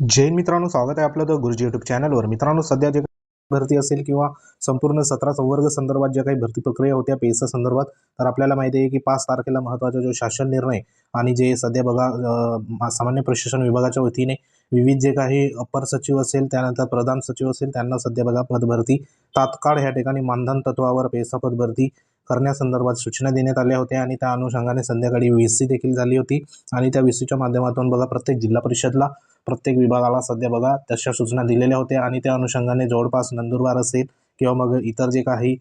जैन मित्रांनो स्वागत आहे आपलं तर गुरुजी युट्यूब चॅनलवर मित्रांनो सध्या जे भरती असेल किंवा संपूर्ण सतरा संवर्ग संदर्भात ज्या काही भरती प्रक्रिया होत्या पेसा संदर्भात तर आपल्याला माहिती आहे की पाच तारखेला महत्त्वाचा जो शासन निर्णय आणि जे सध्या बघा सामान्य प्रशासन विभागाच्या वतीने विविध जे काही अपर सचिव असेल त्यानंतर प्रधान सचिव असेल त्यांना सध्या बघा पदभरती तात्काळ ह्या ठिकाणी मानधन तत्वावर पेसा पदभरती करण्यासंदर्भात सूचना देण्यात आल्या होत्या आणि त्या अनुषंगाने संध्याकाळी व्ही सी देखील झाली होती. आणि त्या व्ही सीच्या माध्यमातून बघा प्रत्येक जिल्हा परिषदला प्रत्येक विभागाला सध्या बघा तशा सूचना दिलेल्या होत्या आणि त्या अनुषंगाने जवळपास नंदुरबार असेल किंवा मग इतर जे काही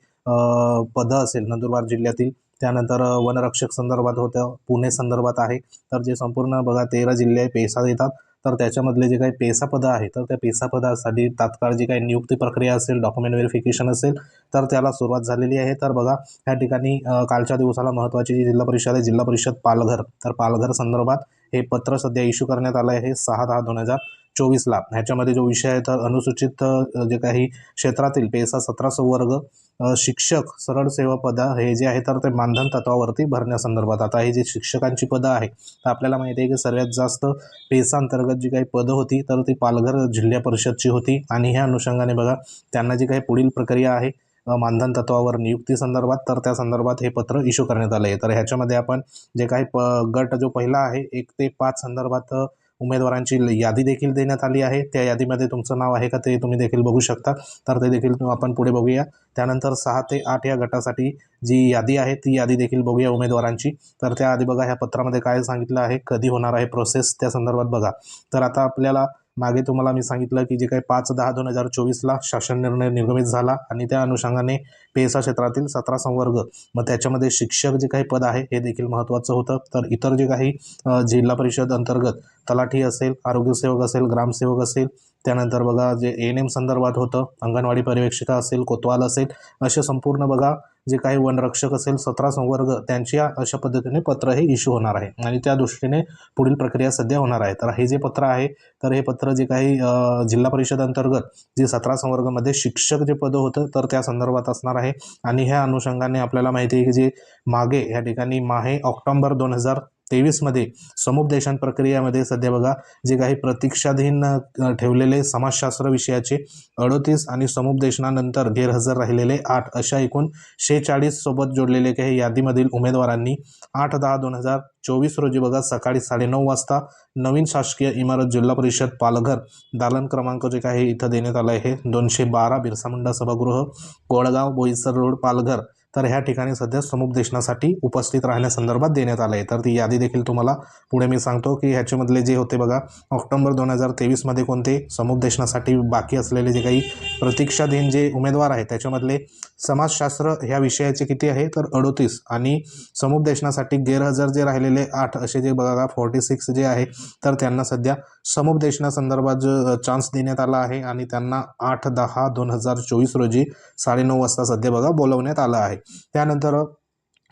पदं असेल नंदुरबार जिल्ह्यातील त्यानंतर वनरक्षक संदर्भात होतं पुणे संदर्भात आहे. तर जे संपूर्ण बघा तेरा जिल्हे पेसा देतात. तर त्याच्यामधले जे काही पेसापद आहे तर त्या पेसापदासाठी तात्काळ जी काही नियुक्ती प्रक्रिया असेल डॉक्युमेंट व्हेरिफिकेशन असेल तर त्याला सुरुवात झालेली आहे. तर बघा या ठिकाणी कालच्या दिवसाला महत्त्वाची जी जिल्हा परिषद आहे जिल्हा परिषद पालघर. तर पालघर संदर्भात हे पत्र सध्या इश्यू करण्यात आलं आहे सहा दहा दोन हजार चोवीसला ह्याच्यामध्ये जो विषय आहे तर अनुसूचित जे काही क्षेत्रातील पेसा सतरा संवर्ग शिक्षक सरळ सेवा पदं हे जे आहे तर ते मानधन तत्वावरती भरण्यासंदर्भात. आता हे जे शिक्षकांची पदं आहे तर आपल्याला माहिती आहे की सर्वात जास्त पेसांतर्गत जी काही पदं होती तर ती पालघर जिल्हा परिषदची होती. आणि ह्या अनुषंगाने बघा त्यांना जी काही पुढील प्रक्रिया आहे मानधन तत्वावर नियुक्ती संदर्भात तर त्या संदर्भात हे पत्र इश्यू करण्यात आलं आहे तर ह्याच्यामध्ये आपण जे काही प गट जो पहिला आहे एक ते पाच संदर्भात उमेदवारांची यादी देखील देण्यात आली आहे. त्या यादीमध्ये तुमचं नाव आहे का ते तुम्ही देखील बघू शकता. तर ते देखील आपण पुढे बघूया. त्यानंतर सहा ते आठ या गटासाठी जी यादी आहे ती यादी देखील बघूया उमेदवारांची. तर त्याआधी बघा ह्या पत्रामध्ये काय सांगितलं आहे कधी होणार आहे प्रोसेस त्या संदर्भात बघा. तर आता आपल्याला मागे तुम्हाला मी सांगितलं की जे काही पाच दहा दोन हजार चोवीसला शासन निर्णय निर्गमित झाला आणि त्या अनुषंगाने पेसा क्षेत्रातील सतरा संवर्ग मग त्याच्यामध्ये शिक्षक जे काही पद आहे हे देखील महत्त्वाचं होतं. तर इतर जे काही जिल्हा परिषद अंतर्गत तलाठी असेल आरोग्यसेवक असेल ग्रामसेवक असेल त्यानंतर बघा जे एन एम संदर्भात होतं अंगणवाडी पर्यवेक्षिका असेल कोतवाल असेल असे संपूर्ण बघा जे काही वनरक्षक असेल सतरा संवर्ग त्यांच्या अशा पद्धतीने पत्र हे इश्यू होणार आहे. आणि त्या दृष्टीने पुढील प्रक्रिया सध्या होणार आहे. तर हे जे पत्र आहे तर हे पत्र जे काही जिल्हा परिषद अंतर्गत जे सतरा संवर्गामध्ये शिक्षक जे पदं होतं तर त्या संदर्भात असणार आहे. आणि ह्या अनुषंगाने आपल्याला माहिती आहे की जे मागे ह्या ठिकाणी माहे ऑक्टोंबर दोन हजार तेवीसमध्ये समुपदेशन प्रक्रियामध्ये सध्या बघा जे काही प्रतीक्षाधीन ठेवलेले समाजशास्त्र विषयाचे अडोतीस आणि समुपदेशनानंतर गैरहजर राहिलेले आठ अशा एकूण शेचाळीससोबत जोडलेले काही यादीमधील उमेदवारांनी आठ दहा दोन हजार चोवीस रोजी बघा सकाळी साडेनऊ वाजता नवीन शासकीय इमारत जिल्हा परिषद पालघर दालन क्रमांक जे काही इथं देण्यात आलं आहे दोनशे बारा बिरसा मुंडा सभागृह कोळगाव बोईसर रोड पालघर. तर ह्या ठिकाणी सध्या समुपदेशनासाठी उपस्थित राहण्यासंदर्भात देण्यात आलं आहे तर ती यादी देखील तुम्हाला पुढे मी सांगतो की ह्याच्यामधले जे होते बघा ऑक्टोबर दोन हजार तेवीसमध्ये कोणते समुपदेशनासाठी बाकी असलेले जे काही प्रतीक्षाधीन जे उमेदवार आहेत त्याच्यामधले समाजशास्त्र ह्या विषयाचे किती आहे? तर अडोतीस. आणि समुपदेशनासाठी गैरहजर जे राहिलेले आठ असे जे बघा फोर्टी सिक्स जे आहे तर त्यांना सध्या समुपदेशनासंदर्भात जो चान्स देण्यात आला आहे आणि त्यांना आठ दहा दोन हजार चोवीस रोजी साडेनऊ वाजता सध्या बघा बोलवण्यात आलं आहे. त्यानंतर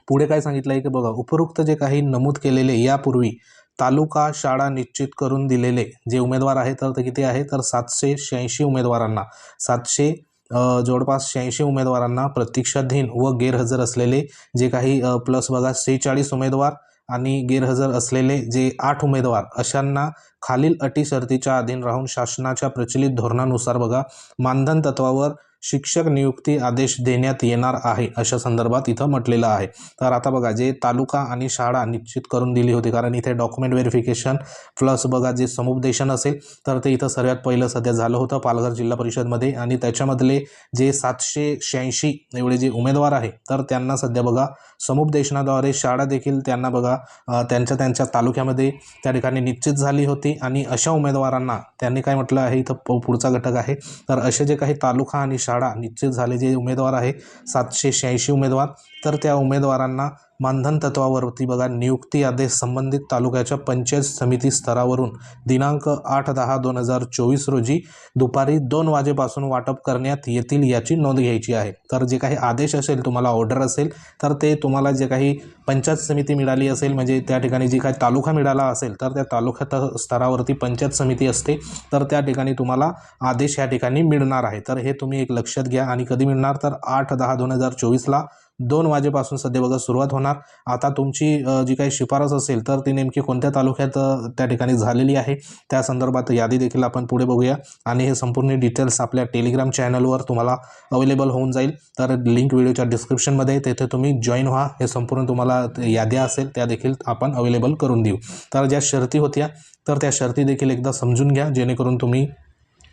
पुढे काय सांगितलं आहे की बघा उपरोक्त जे काही नमूद केलेले यापूर्वी तालुका शाळा निश्चित करून दिलेले जे उमेदवार आहेत तर ते किती आहे तर सातशे शहाऐंशी उमेदवारांना. सातशे जवळपास शहाऐंशी उमेदवारांना प्रतीक्षाधीन व गैरहजर असलेले जे काही प्लस बघा सेहेचाळीस उमेदवार आणि गैरहजर असलेले जे आठ उमेदवार अशांना खालील अटी शर्तीच्या अधीन राहून शासनाच्या प्रचलित धोरणानुसार बघा मानधन तत्वावर शिक्षक नियुक्ती आदेश देण्यात येणार आहे अशा संदर्भात इथं म्हटलेलं आहे. तर आता बघा जे तालुका आणि शाळा निश्चित करून दिली होती कारण इथे डॉक्युमेंट व्हेरिफिकेशन प्लस बघा जे समुपदेशन असेल तर ते इथं सर्वात पहिलं सध्या झालं होतं पालघर जिल्हा परिषदमध्ये. आणि त्याच्यामधले जे सातशे शहाऐंशी एवढे जे उमेदवार आहे तर त्यांना सध्या बघा समुपदेशनाद्वारे शाळा देखील त्यांना बघा त्यांच्या त्यांच्या तालुक्यामध्ये त्या ठिकाणी निश्चित झाली होती. आणि अशा उमेदवारांना त्यांनी काय म्हटलं आहे इथं पुढचा घटक आहे. तर असे जे काही तालुका आणि शाळा निश्चित झाले जे उमेदवार आहे सातशे शहाऐंशी उमेदवार. तर त्या उमेदवारांना मानधन तत्वावरती बघा नियुक्ती आदेश संबंधित तालुक्याच्या पंचायत समिती स्तरावरून दिनांक आठ दहा दोन हजार चोवीस रोजी दुपारी दोन वाजेपासून वाटप करण्यात येतील याची नोंद घ्यायची आहे. तर जे काही आदेश असेल तुम्हाला ऑर्डर असेल तर ते तुम्हाला जे काही पंचायत समिती मिळाली असेल म्हणजे त्या ठिकाणी जी काही तालुका मिळाला असेल तर त्या तालुका स्तरावरती पंचायत समिती असते तर त्या ठिकाणी तुम्हाला आदेश या ठिकाणी मिळणार आहे. तर हे तुम्ही एक लक्षात घ्या. आणि कधी मिळणार? तर आठ दहा दोन हजार चोवीसला दोन वाजेपासून सध्या बघा सुरुवात होणार. आता तुमची जी काही शिफारस असेल तर ती नेमकी कोणत्या तालुक्यात त्या ठिकाणी झालेली आहे? त्या संदर्भात यादी देखील आपण पुढे बघूया. आणि हे संपूर्ण डिटेल्स आपल्या टेलिग्राम चॅनलवर तुम्हाला अवेलेबल होऊन जाईल. तर लिंक व्हिडिओच्या डिस्क्रिप्शनमध्ये तेथे तुम्ही जॉईन व्हा. हे संपूर्ण तुम्हाला याद्या असेल त्या देखील आपण अवेलेबल करून देऊ. तर ज्या शर्ती होत्या तर त्या शर्ती देखील एकदा समजून घ्या. जेणेकरून तुम्ही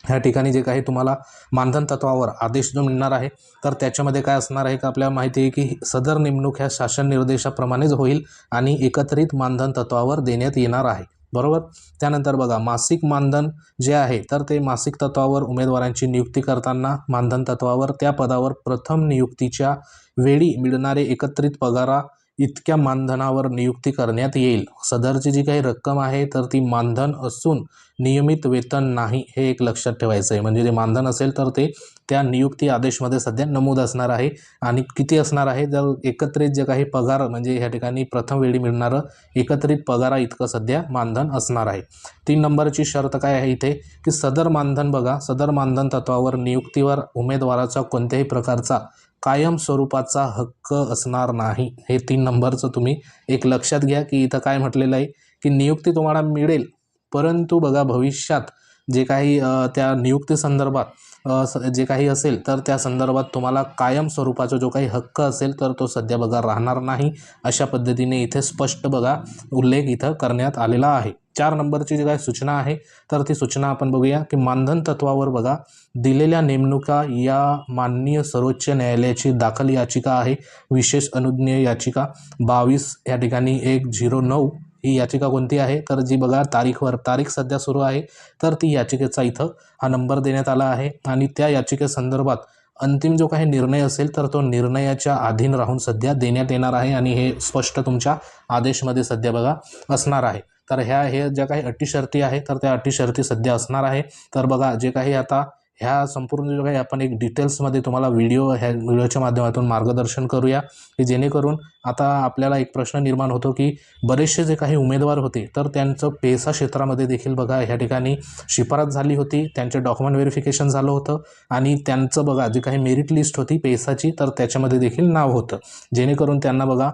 ह्या ठिकाणी जे काही तुम्हाला मानधन तत्वावर आदेश जो मिळणार आहे तर त्याच्यामध्ये काय असणार आहे का आपल्याला माहिती आहे की सदर नेमणूक ह्या शासन निर्देशाप्रमाणेच होईल आणि एकत्रित मानधन तत्वावर देण्यात येणार आहे. बरोबर? त्यानंतर बघा मासिक मानधन जे आहे तर ते मासिक तत्वावर उमेदवारांची नियुक्ती करताना मानधन तत्वावर त्या पदावर प्रथम नियुक्तीच्या वेळी मिळणारे एकत्रित पगारा इतक्या मानधनावर नियुक्ती करण्यात येईल. सदरची जी काही रक्कम आहे तर ती मानधन असून नियमित वेतन नाही हे एक लक्षात ठेवायचं आहे म्हणजे जे मानधन असेल तर ते त्या नियुक्ती आदेशमध्ये सध्या नमूद असणार आहे. आणि किती असणार आहे जर एकत्रित जे काही पगार म्हणजे ह्या ठिकाणी प्रथम वेळी मिळणारं एकत्रित पगारा इतकं सध्या मानधन असणार आहे. तीन नंबरची शर्त काय आहे इथे? की सदर मानधन बघा सदर मानधन तत्वावर नियुक्तीवर उमेदवाराचा कोणत्याही प्रकारचा कायम स्वरूपाचा हक्क असणार नाही. हे तीन नंबरचं तुम्ही एक लक्षात घ्या की इथं काय म्हटलेलं आहे की नियुक्ती तुम्हाला मिळेल. परंतु बघा भविष्यात जे काही त्या नियुक्ती संदर्भात जे काही असेल तर त्या संदर्भात तुम्हाला कायम स्वरूपाचा जो काही हक्क असेल तर तो सध्या बघा राहणार नाही. अशा पद्धतीने इथे स्पष्ट बघा उल्लेख इथं करण्यात आलेला आहे. चार नंबरची जी काही सूचना आहे तर ती सूचना आपण बघूया की मानधन तत्वावर बघा दिलेल्या नेमणुका या माननीय सर्वोच्च न्यायालयाची दाखल याचिका आहे. विशेष अनुज्ञेय याचिका बावीस या ठिकाणी एक झिरो नऊ ही याचिका कोणती आहे? तर जी बघा तारीखवर तारीख सध्या सुरू आहे तर ती याचिकेचा इथं हा नंबर देण्यात आला आहे आणि त्या याचिकेसंदर्भात अंतिम जो काही निर्णय असेल तर तो निर्णयाच्या अधीन राहून सध्या देण्यात येणार आहे आणि हे स्पष्ट तुमच्या आदेशमध्ये सध्या बघा असणार आहे. तर ह्या हे ज्या काही अटी शर्ती आहे तर त्या अटी शर्ती सध्या असणार आहे. तर बघा जे काही आता ह्या संपूर्ण जो काही आपण एक डिटेल्समध्ये तुम्हाला व्हिडिओ ह्या व्हिडिओच्या माध्यमातून मार्गदर्शन करूया की जेणेकरून आता आपल्याला एक प्रश्न निर्माण होतो की बरेचसे जे काही उमेदवार होते तर त्यांचं पेसा क्षेत्रामध्ये देखील बघा ह्या ठिकाणी शिफारस झाली होती त्यांचे डॉक्युमेंट व्हेरिफिकेशन झालं होतं आणि त्यांचं बघा जी काही मेरिट लिस्ट होती पेसाची तर त्याच्यामध्ये देखील नाव होतं. जेणेकरून त्यांना बघा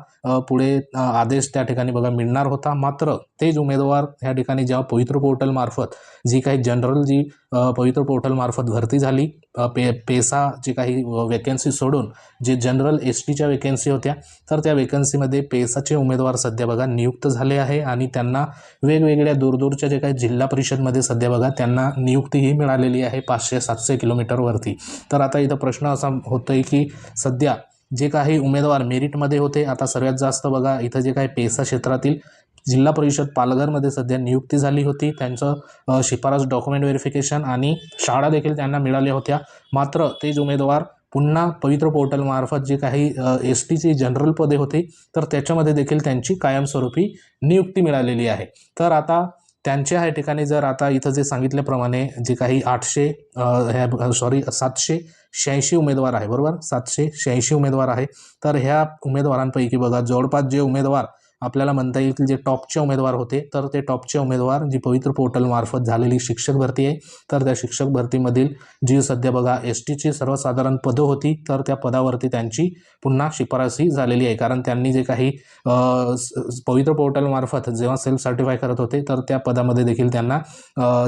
पुढे आदेश त्या ठिकाणी बघा मिळणार होता. मात्र तेच उमेदवार ह्या ठिकाणी जेव्हा पवित्र पोर्टलमार्फत जी काही जनरल जी पवित्र पोर्टलमार्फत भरती झाली. पे पेसा जी काही वेकन्सी सोडून जे जनरल एस टीच्या वेकन्सी होत्या तर त्या वेकन्सीमध्ये पेसाचे उमेदवार सध्या बघा नियुक्त झाले आहे आणि त्यांना वेगवेगळ्या दूरदूरच्या जे काही जिल्हा परिषदमध्ये सध्या बघा त्यांना नियुक्तीही मिळालेली आहे पाचशे सातशे किलोमीटरवरती तर आता इथं प्रश्न असा होतो आहे की सध्या जे काही उमेदवार मेरिटमध्ये होते आता सर्वात जास्त बघा इथं जे काही पेसा क्षेत्रातील जिल्हा परिषद पालघरमध्ये सध्या नियुक्ती झाली होती. त्यांचं शिफारस डॉक्युमेंट व्हेरिफिकेशन आणि शाळा देखील त्यांना मिळाल्या होत्या. मात्र तेच उमेदवार पुन्हा पवित्र पोर्टलमार्फत जे काही एस टीची जनरल पदे होती तर त्याच्यामध्ये देखील त्यांची कायमस्वरूपी नियुक्ती मिळालेली आहे. तर आता त्यांच्या ह्या ठिकाणी जर आता इथं जे सांगितल्याप्रमाणे जे काही आठशे ह्या सॉरी सातशे शहाऐंशी उमेदवार आहे बरोबर? सातशे शहाऐंशी उमेदवार आहे. तर ह्या उमेदवारांपैकी बघा जवळपास जे उमेदवार आपल्याला म्हणता येईल की जे टॉपचे उमेदवार होते तर ते टॉपचे उमेदवार जी पवित्र पोर्टलमार्फत झालेली शिक्षक भरती आहे तर त्या शिक्षक भरतीमधील जी सध्या बघा एस टीची सर्वसाधारण पदं होती तर त्या पदावरती त्यांची पुन्हा शिफारसी झालेली आहे. कारण त्यांनी जे काही पवित्र पोर्टलमार्फत जेव्हा सेल्फ सर्टिफाय करत होते तर त्या पदामध्ये देखील त्यांना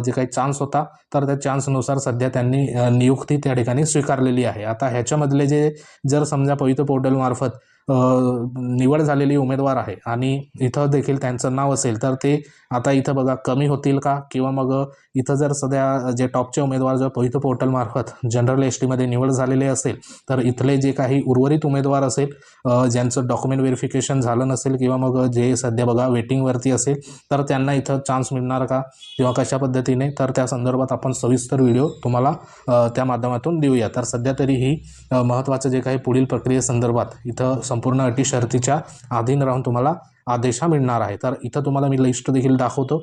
जे काही चान्स होता तर त्या चान्सनुसार सध्या त्यांनी नियुक्ती त्या ठिकाणी स्वीकारलेली आहे. आता ह्याच्यामधले जे जर समजा पवित्र पोर्टलमार्फत निवड झालेली उमेदवार आहे. आणि इथं देखील त्यांचं नाव असेल तर ते आता इथं बघा कमी होतील का? किंवा मग इथं जर सध्या जे टॉपचे उमेदवार जर पवित्र पोर्टलमार्फत जनरल एस टीमध्ये निवड झालेले असेल तर इथले जे काही उर्वरित उमेदवार असेल ज्यांचं डॉक्युमेंट व्हेरिफिकेशन झालं नसेल किंवा मग जे सध्या बघा वेटिंगवरती असेल तर त्यांना इथं चान्स मिळणार का? किंवा कशा पद्धतीने? तर त्या संदर्भात आपण सविस्तर व्हिडिओ तुम्हाला त्या माध्यमातून देऊया. तर सध्या तरी ही महत्त्वाचं जे काही पुढील प्रक्रियेसंदर्भात इथं संपूर्ण अटी शर्तीच्या अधीन राहून तुम्हाला आदेश हा मिळणार आहे. तर इथं तुम्हाला मी लिस्ट देखील दाखवतो.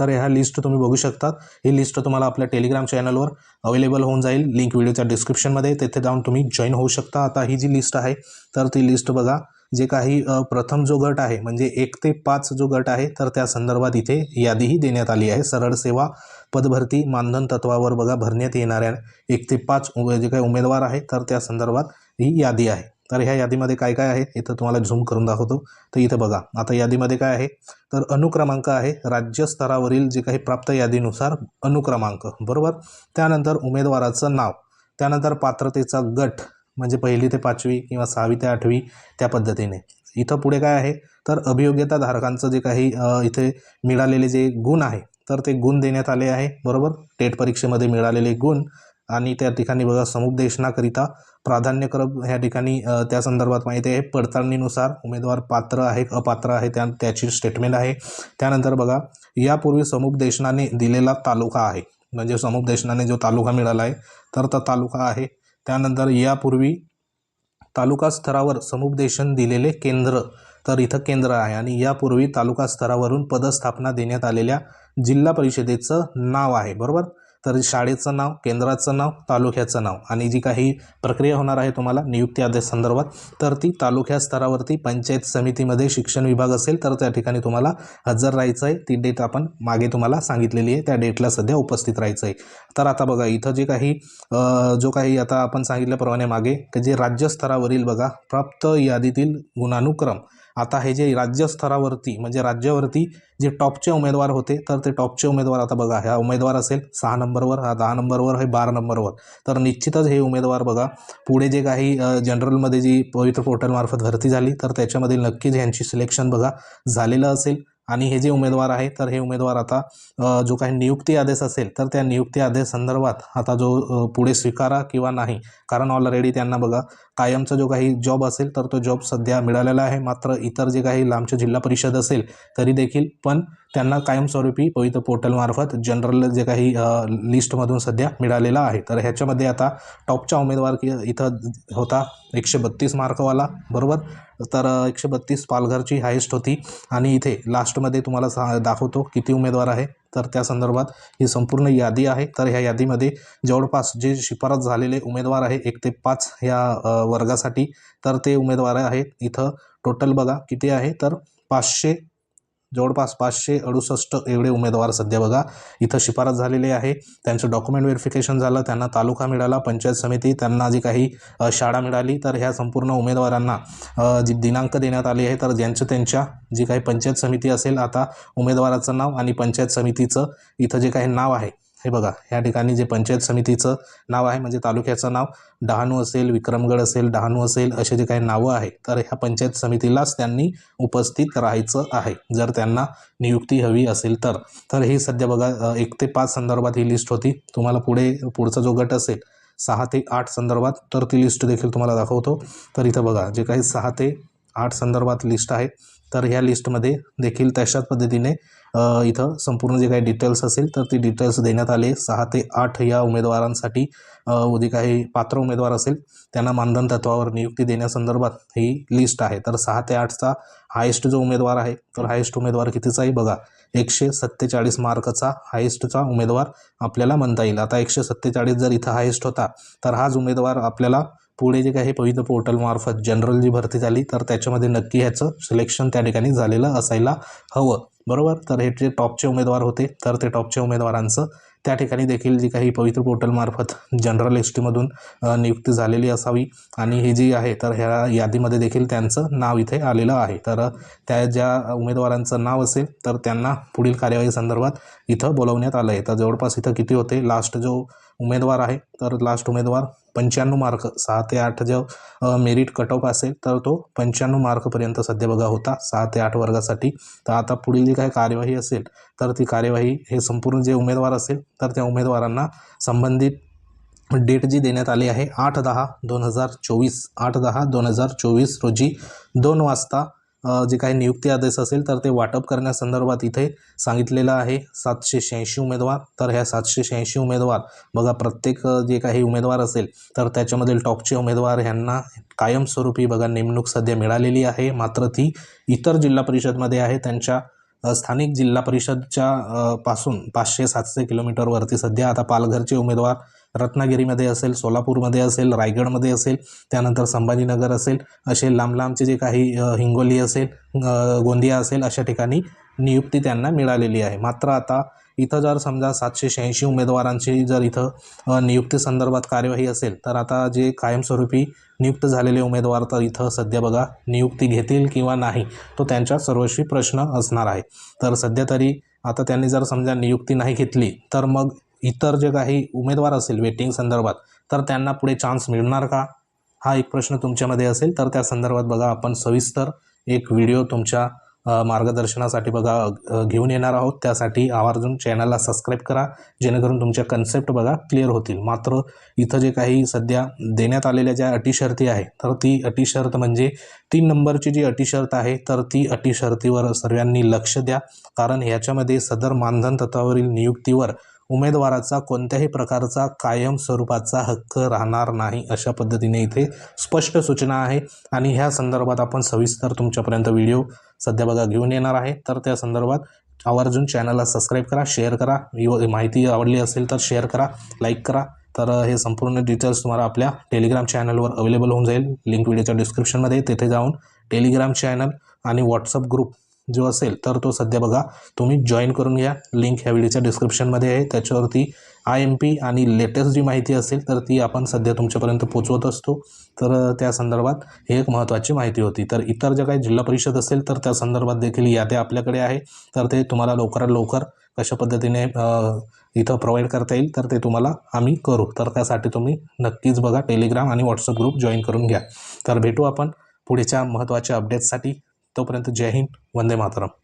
तर ह्या लिस्ट तुम्ही बघू शकतात ही लिस्ट तुम्हाला आपल्या टेलिग्राम चॅनलवर अवेलेबल होऊन जाईल. लिंक व्हिडिओच्या डिस्क्रिप्शनमध्ये तेथे जाऊन तुम्ही जॉईन होऊ शकता. आता ही जी लिस्ट आहे तर ती लिस्ट बघा. जे काही प्रथम जो गट आहे म्हणजे एक ते पाच जो गट आहे तर त्या संदर्भात इथे यादीही देण्यात आली आहे. सरळ सेवा पदभरती मानधन तत्वावर बघा भरण्यात येणाऱ्या एक ते पाच उमे- जे काही उमेदवार आहे तर त्या संदर्भात ही यादी आहे. तर ह्या यादीमध्ये काय काय आहे? इथं तुम्हाला झूम करून दाखवतो. तर इथं बघा आता यादीमध्ये काय आहे? तर अनुक्रमांक आहे राज्यस्तरावरील जे काही प्राप्त यादीनुसार अनुक्रमांक बरोबर? त्यानंतर उमेदवाराचं नाव त्यानंतर पात्रतेचा गट म्हणजे पहिली ते पाचवी किंवा सहावी ते आठवी त्या पद्धतीने. इथं पुढे काय आहे? तर अभियोग्यता धारकांचं जे काही इथे मिळालेले जे गुण आहे तर ते गुण देण्यात आले आहे बरोबर? टेट परीक्षेमध्ये मिळालेले गुण आणि त्या ठिकाणी बघा समुपदेशनाकरिता प्राधान्यक्रम ह्या ठिकाणी त्या संदर्भात माहिती आहे. पडताळणीनुसार उमेदवार पात्र आहे अपात्र आहे त्या त्याची स्टेटमेंट आहे. त्यानंतर बघा यापूर्वी समुपदेशनाने दिलेला तालुका आहे. म्हणजे समुपदेशनाने जो तालुका मिळाला आहे तर तो तालुका आहे. त्यानंतर यापूर्वी तालुका स्तरावर समुपदेशन दिलेले केंद्र तर इथं केंद्र आहे. आणि यापूर्वी तालुका स्तरावरून पदस्थापना देण्यात आलेल्या जिल्हा परिषदेचं नाव आहे. बरोबर? तर शाळेचं नाव केंद्राचं नाव तालुक्याचं नाव आणि जी काही प्रक्रिया होणार आहे तुम्हाला नियुक्ती आदेश संदर्भात तर ती तालुक्या स्तरावरती पंचायत समितीमध्ये शिक्षण विभाग असेल तर त्या ठिकाणी तुम्हाला हजर राहायचं आहे. ती डेट आपण मागे तुम्हाला सांगितलेली आहे. त्या डेटला सध्या उपस्थित राहायचं आहे. तर आता बघा इथं जे काही जो काही आता आपण सांगितल्याप्रमाणे मागे की जे राज्यस्तरावरील बघा प्राप्त यादीतील गुणानुक्रम आता हे जे राज्यस्तरावरती म्हणजे राज्यावरती जे टॉपचे उमेदवार होते तर ते टॉपचे उमेदवार आता बघा ह्या उमेदवार असेल सहा नंबरवर हा दहा नंबरवर हे बारा नंबरवर. तर निश्चितच हे उमेदवार बघा पुढे जे काही जनरलमध्ये जी पवित्र पोर्टलमार्फत भरती झाली तर त्याच्यामध्ये नक्कीच ह्यांची सिलेक्शन बघा झालेलं असेल. आणि हे जे उमेदवार आहे तर हे उमेदवार आता जो काही नियुक्ती आदेश असेल तर त्या नियुक्ती आदेश संदर्भात आता जो पुढे स्वीकारा किंवा नाही. कारण ऑलरेडी त्यांना बघा कायमचा जो काही जॉब असेल तर तो जॉब सध्या मिळालेला आहे. मात्र इतर जे काही लांबचे जिल्हा परिषद असेल तरी देखील पण त्यांना कायमस्वरूपी पवित्र पोर्टलमार्फत जनरल जे काही लिस्टमधून सध्या मिळालेला आहे. तर ह्याच्यामध्ये आता टॉपचा उमेदवार की इथं होता एकशे बत्तीस मार्कवाला बरोबर? तर एकशे बत्तीस पालघरची हायेस्ट होती. आणि इथे लास्टमध्ये तुम्हाला सा दाखवतो किती उमेदवार आहे. तर त्या संदर्भात ही संपूर्ण यादी आहे. तर ह्या यादीमध्ये जवळपास जे शिफारस झालेले उमेदवार आहे एक ते पाच ह्या वर्गासाठी तर ते उमेदवार आहेत. इथं टोटल बघा किती आहे. तर पाचशे जवळपास पाचशे अडुसष्ट एवढे उमेदवार सध्या बघा इथं शिफारस झालेली आहे. त्यांचं डॉक्युमेंट व्हेरिफिकेशन झालं त्यांना तालुका मिळाला पंचायत समिती त्यांना जी काही शाळा मिळाली तर ह्या संपूर्ण उमेदवारांना जी दिनांक देण्यात आली आहे तर ज्यांचं त्यांच्या जी काही पंचायत समिती असेल आता उमेदवाराचं नाव आणि पंचायत समितीचं इथं जे काही नाव आहे हे बघा ह्या ठिकाणी जे पंचायत समितीचं नाव आहे म्हणजे तालुक्याचं नाव डहाणू असेल विक्रमगड असेल डहाणू असेल असे जे काही नावं आहे तर ह्या पंचायत समितीलाच त्यांनी उपस्थित राहायचं आहे जर त्यांना नियुक्ती हवी असेल तर. तर ही सध्या बघा एक ते पाच संदर्भात ही लिस्ट होती. तुम्हाला पुढे पुढचा जो गट असेल सहा ते आठ संदर्भात तर ती लिस्ट देखील तुम्हाला दाखवतो. तर इथं बघा जे काही सहा ते आठ संदर्भात लिस्ट आहे तर ह्या लिस्टमध्ये देखील तशाच पद्धतीने इथं संपूर्ण जे काही डिटेल्स असेल तर ती डिटेल्स देण्यात आले. सहा ते आठ या उमेदवारांसाठी जे काही पात्र उमेदवार असेल त्यांना मानधन तत्वावर नियुक्ती देण्यासंदर्भात ही लिस्ट आहे. तर सहा ते आठचा हायेस्ट जो उमेदवार आहे तर हायेस्ट उमेदवार कितीचाही बघा. एकशे सत्तेचाळीस मार्कचा हायेस्टचा उमेदवार आपल्याला म्हणता येईल. आता एकशे सत्तेचाळीस जर इथं हायेस्ट होता तर हाच उमेदवार आपल्याला पुढे जे काही पवित्र पोर्टलमार्फत जनरल जी भरती झाली तर त्याच्यामध्ये नक्की ह्याचं सिलेक्शन त्या ठिकाणी झालेलं असायला हवं. बरोबर? तर हे जे टॉपचे उमेदवार होते तर ते टॉपच्या उमेदवारांचं. त्या ठिकाणी देखील जी काही पवित्र पोर्टलमार्फत जनरल एस टीमधून नियुक्ती झालेली असावी. आणि ही जी आहे तर ह्या यादीमध्ये देखील त्यांचं नाव इथे आलेलं आहे. तर त्या ज्या उमेदवारांचं नाव असेल तर त्यांना पुढील कार्यवाही संदर्भात इथं बोलवण्यात आलं आहे. तर जवळपास इथं किती होते? लास्ट जो उमेदवार आहे तर लास्ट उमेदवार पंच्याण्णव मार्क सहा ते आठ जर मेरिट कट ऑफ असेल तर तो पंच्याण्णव मार्कपर्यंत सध्या बघा होता सहा ते आठ वर्गासाठी. तर आता पुढील जी काही कार्यवाही असेल तर ती कार्यवाही हे संपूर्ण जे उमेदवार असेल तर त्या उमेदवारांना संबंधित डेट जी देण्यात आली आहे आठ दहा दोन हजार चोवीस आठ दहा दोन हजार चोवीस रोजी दोन वाजता जे काही नियुक्ती आदेश असेल तर ते वाटप करण्यासंदर्भात इथे सांगितलेलं आहे. सातशे शहाऐंशी उमेदवार. तर ह्या सातशे शहाऐंशी उमेदवार बघा प्रत्येक जे काही उमेदवार असेल तर त्याच्यामधील टॉपचे उमेदवार ह्यांना कायमस्वरूपी बघा नेमणूक सध्या मिळालेली आहे. मात्र ती इतर जिल्हा परिषदमध्ये आहे. त्यांच्या स्थानिक जिल्हा परिषदच्या पासून पाचशे सातशे किलोमीटरवरती सध्या आता पालघरचे उमेदवार रत्नागिरीमध्ये असेल सोलापूरमध्ये असेल रायगडमध्ये असेल त्यानंतर संभाजीनगर असेल असे लांब लांबचे जे काही हिंगोली असेल गोंदिया असेल अशा ठिकाणी नियुक्ती त्यांना मिळालेली आहे. मात्र आता इथं जर समजा सातशे शहाऐंशी उमेदवारांची जर इथं नियुक्ती संदर्भात कार्यवाही असेल तर आता जे कायमस्वरूपी नियुक्त झालेले उमेदवार तर इथं सध्या बघा नियुक्ती घेतील किंवा नाही तो त्यांच्या सर्वस्वी प्रश्न असणार आहे. तर सध्या तरी आता त्यांनी जर समजा नियुक्ती नाही घेतली तर मग इतर जे काही उमेदवार असेल वेटिंग संदर्भात तर त्यांना पुढे चान्स मिळणार का? हा एक प्रश्न तुमच्यामध्ये असेल तर त्या संदर्भात बघा आपण सविस्तर एक व्हिडिओ तुमच्या मार्गदर्शनासाठी बघा घेऊन येणार आहोत. त्यासाठी आवर्जून चॅनलला सबस्क्राईब करा जेणेकरून तुमच्या कन्सेप्ट बघा क्लिअर होतील. मात्र इथं जे काही सध्या देण्यात आलेल्या ज्या अटी शर्ती आहे तर ती अटी शर्त म्हणजे तीन नंबरची जी अटी शर्त आहे तर ती अटी शर्तीवर सर्वांनी लक्ष द्या. कारण ह्याच्यामध्ये सदर मानधन तत्वावरील नियुक्तीवर उमेदवाराचा कोणत्याही प्रकारचा कायम स्वरूपाचा हक्क राहणार नाही अशा पद्धतीने इथे स्पष्ट सूचना आहे. आणि ह्या संदर्भात आपण सविस्तर तुमच्यापर्यंत व्हिडिओ सध्या बघा घेऊन येणार आहे. तर त्या संदर्भात आवर्जून चॅनलला सबस्क्राईब करा शेअर करा. माहिती आवडली असेल तर शेअर करा लाईक करा. तर हे संपूर्ण डिटेल्स तुम्हाला आपल्या टेलिग्राम चॅनलवर अवेलेबल होऊन जाईल. लिंक व्हिडिओच्या डिस्क्रिप्शनमध्ये तेथे जाऊन टेलिग्राम चॅनल आणि व्हॉट्सअप ग्रुप जो असेल तर तो सध्या बघा. तुम्ही जॉईन करून घ्या. लिंक ह्या व्हिडिओच्या डिस्क्रिप्शनमध्ये आहे. त्याच्यावरती आय एम पी आणि लेटेस्ट जी माहिती असेल तर ती आपण सध्या तुमच्यापर्यंत पोचवत असतो. तर त्या संदर्भात ही एक महत्त्वाची माहिती होती. तर इतर ज्या काही जिल्हा परिषद असेल तर त्या संदर्भात देखील याद्या आपल्याकडे आहे. तर ते तुम्हाला लवकरात लवकर कशा पद्धतीने इथं प्रोव्हाइड करता येईल तर ते तुम्हाला आम्ही करू. तर त्यासाठी तुम्ही नक्कीच बघा. टेलिग्राम आणि व्हॉट्सअप ग्रुप जॉईन करून घ्या. तर भेटू आपण पुढच्या महत्त्वाच्या अपडेट्ससाठी तोपर्यंत जय हिंद वंदे मातरम.